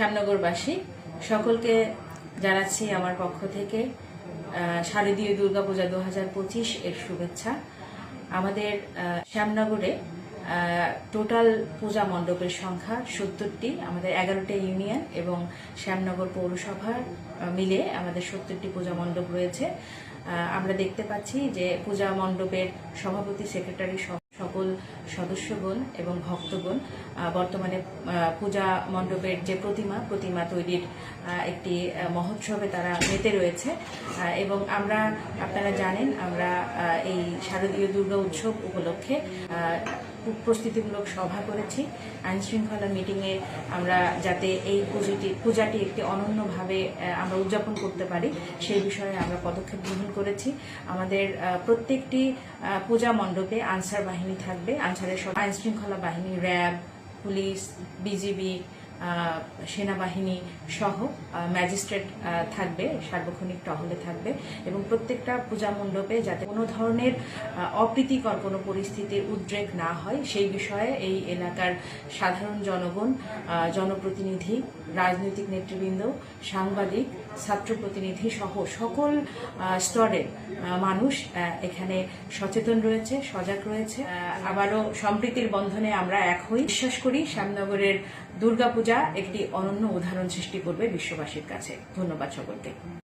শ্যামনগরবাসী, সকলকে জানাচ্ছি আমার পক্ষ থেকে শারদীয় দুর্গাপূজা দু হাজার পঁচিশ এর শুভেচ্ছা। আমাদের শ্যামনগরে টোটাল পূজা মণ্ডপের সংখ্যা সত্তরটি, আমাদের এগারোটা ইউনিয়ন এবং শ্যামনগর পৌরসভার মিলে আমাদের সত্তরটি পূজা মণ্ডপ রয়েছে। আমরা দেখতে পাচ্ছি যে পূজা মণ্ডপের সভাপতি, সেক্রেটারি সহ সকল সদস্যগণ এবং ভক্তগণ বর্তমানে পূজা মণ্ডপের যে প্রতিমা প্রতিমা তৈরির একটি মহোৎসবে তারা মেতে রয়েছে। এবং আমরা, আপনারা জানেন, আমরা এই শারদীয় দুর্গা উৎসব উপলক্ষে প্রস্তুতিমূলক সভা করেছি। আইনশৃঙ্খলা মিটিংয়ে আমরা যাতে এই পুজোটি, পূজাটি একটি অনন্যভাবে আমরা উদযাপন করতে পারি, সেই বিষয়ে আমরা পদক্ষেপ গ্রহণ করেছি। আমাদের প্রত্যেকটি পূজা মণ্ডপে আনসার বাহিনী থাকবে। আনসারের সব আইন শৃঙ্খলা বাহিনী, র্যাব, পুলিশ, বিজিবি সেনাবাহিনী সহ ম্যাজিস্ট্রেট থাকবে, সার্বক্ষণিক টহলে থাকবে এবং প্রত্যেকটা পূজা মণ্ডপে যাতে কোনো ধরনের অপ্রীতিকর কোনো পরিস্থিতির উদ্রেক না হয়, সেই বিষয়ে এই এলাকার সাধারণ জনগণ জনপ্রতিনিধি, রাজনৈতিক নেতৃবৃন্দ, সাংবাদিক, ছাত্র প্রতিনিধি সহ সকল স্তরের মানুষ এখানে সচেতন রয়েছে, সজাগ রয়েছে। আবারও সম্প্রীতির বন্ধনে আমরা এক হই। বিশ্বাস করি শ্যামনগরের দুর্গাপূজা একটি অনন্য উদাহরণ সৃষ্টি করবে বিশ্ববাসীর কাছে। ধন্যবাদ সকলকে।